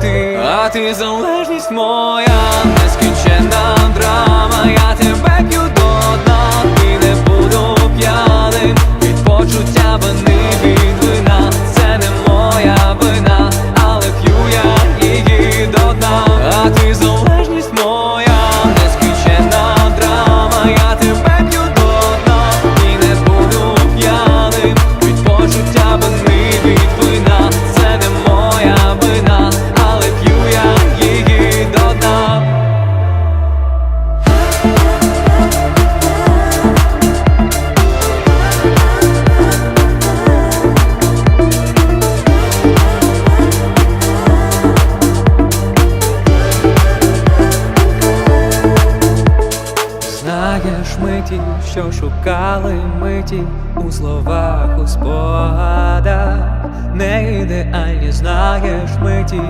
ти, а ти залежність моя нескінченна. знаєш миті, що шукали миті у словах, у спогадах, не ідеальні знаєш миті.